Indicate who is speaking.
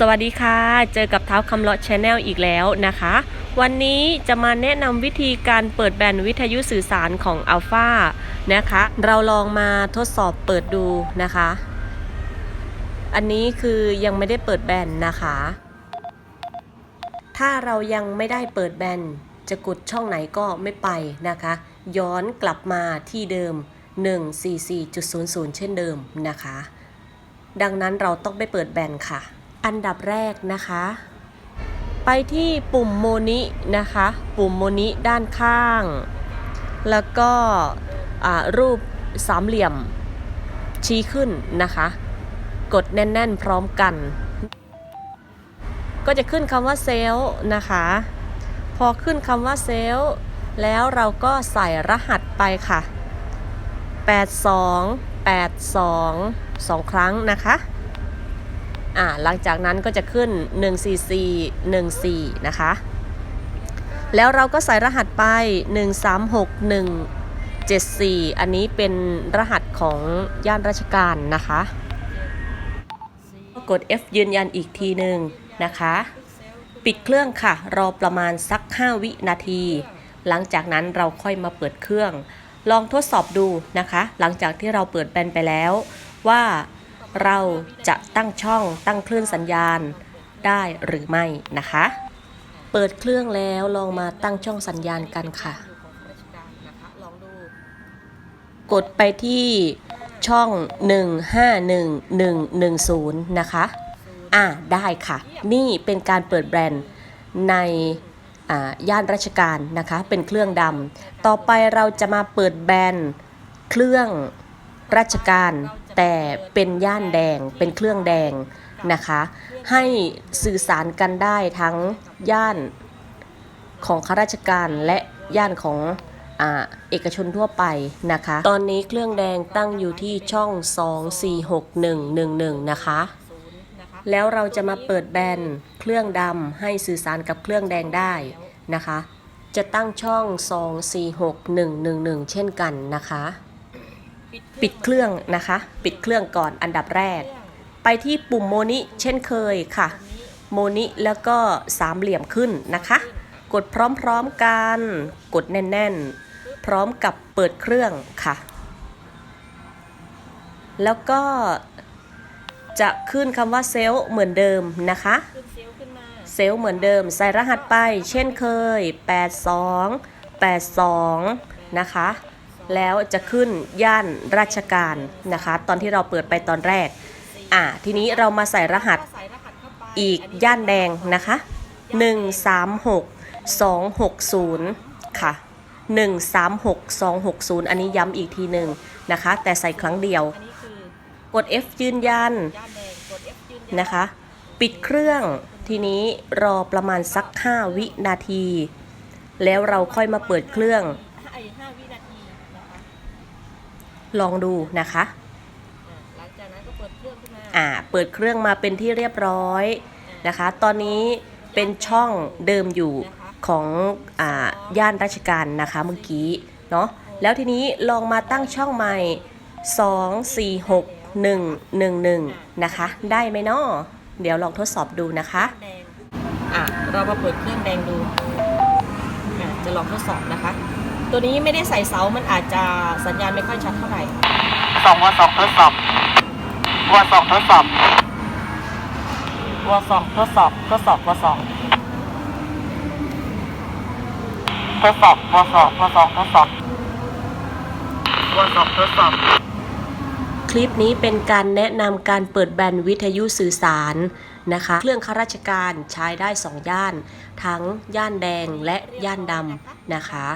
Speaker 1: สวัสดีค่ะ เจอกับเท้าคำเลาะชาแนลอีกแล้วนะคะ วันนี้จะมาแนะนำวิธีการเปิดแบนวิทยุสื่อสารของ a l p h a นะคะ เราลองมาทดสอบเปิดดูนะคะ อันนี้คือยังไม่ได้เปิดแบนนะคะ ถ้าเรายังไม่ได้เปิดแบนจะกดช่องไหนก็ไม่ไปนะคะ ย้อนกลับมาที่เดิม 144.00 เช่นเดิมนะคะ ดังนั้นเราต้องไปเปิดแบนค่ะ อันดับแรกนะคะ ไปที่ปุ่มโมนินะคะ ปุ่มโมนิด้านข้าง แล้วก็รูปสามเหลี่ยมชี้ขึ้นนะคะ กดแน่น ๆ พร้อมกัน ก็จะขึ้นคำว่าเซลล์นะคะ พอขึ้นคำว่าเซลล์แล้วเราก็ใส่รหัสไปค่ะ 82 82 2 ครั้งนะคะ อ่าหลังจากนั้นก็จะขึ้น144 14 นะคะ แล้วเราก็ใส่รหัสไป 136174 อันนี้เป็นรหัสของย่านราชการนะคะก็กด F ยืนยันอีกทีหนึ่งนะคะ ปิดเครื่องค่ะ รอประมาณสัก 5 วินาที หลังจากนั้นเราค่อยมาเปิดเครื่อง ลองทดสอบดูนะคะ หลังจากที่เราเปิดแบนไปแล้วว่า เราจะตั้งช่องตั้งคลื่นสัญญาณได้หรือไม่นะคะ เปิดเครื่องแล้วลองมาตั้งช่องสัญญาณกันค่ะ กดไปที่ช่อง 151110 นะคะ อ่าได้ค่ะ นี่เป็นการเปิดแบรนด์ในอ่าย่านราชการนะคะ เป็นเครื่องดำ ต่อไปเราจะมาเปิดแบรนด์เครื่องราชการ แต่เป็นย่านแดงเป็นเครื่องแดงนะคะ ให้สื่อสารกันได้ทั้งย่านของข้าราชการและย่านของอเอกชนทั่วไปนะคะ ตอนนี้เครื่องแดงตั้งอยู่ที่ช่อง 246111 นะคะ แล้วเราจะมาเปิดแบนเครื่องดำให้สื่อสารกับเครื่องแดงได้นะคะ จะตั้งช่อง 246111 เช่นกันนะคะ ปิดเครื่องนะคะ ปิดเครื่องก่อนอันดับแรก ไปที่ปุ่มโมนิเช่นเคยค่ะ โมนิแล้วก็สามเหลี่ยมขึ้นนะคะ กดพร้อมๆกัน กดแน่นๆ พร้อมกับเปิดเครื่องค่ะ แล้วก็จะขึ้นคำว่าเซลล์เหมือนเดิมนะคะ เซลล์เหมือนเดิม ใส่รหัสไปเช่นเคย 82 82 นะคะ แล้วจะขึ้นย่านราชการนะคะ ตอนที่เราเปิดไปตอนแรก อ่าทีนี้เรามาใส่รหัสอีกย่านแดงนะคะ 136 260 ค่ะ 136 260 อันนี้ย้ำอีกทีหนึ่งนะคะ แต่ใส่ครั้งเดียว กด F ยืนยันนะคะ ปิดเครื่องทีนี้รอประมาณสัก 5 วินาที แล้วเราค่อยมาเปิดเครื่อง
Speaker 2: 5วินาทีนะคะ
Speaker 1: ลองดูนะคะ
Speaker 2: หลังจากนั้นก็เปิดเครื่องขึ้นมา
Speaker 1: อ่าเปิดเครื่องมาเป็นที่เรียบร้อยนะคะ ตอนนี้เป็นช่องเดิมอยู่ของอ่าย่านราชการนะคะเมื่อกี้เนาะแล้วทีนี้ลองมาตั้งช่องใหม่ 2 4 6 1 1 1 นะคะ ได้ไหมเนาะเดี๋ยวลองทดสอบดูนะคะ
Speaker 2: แดงอะเรามาเปิดเครื่องแดงดูอะจะลองทดสอบนะคะ ตัวนี้ไม่ได้ใส่เสา มันอาจจะสัญญาณไม่ค่อยชัดเท่าไหร่
Speaker 3: สองวสองทดสอบวสองทดสอบ
Speaker 2: วสองทดสอบทดสอบวสอง
Speaker 3: ทดสอบวสองวสองทดสอบวสองทดสอบ
Speaker 1: คลิปนี้เป็นการแนะนำการเปิดแบนวิทยุสื่อสารนะคะ เครื่องข้าราชการใช้ได้ 2 ย่าน ทั้งย่านแดงและย่านดำนะคะ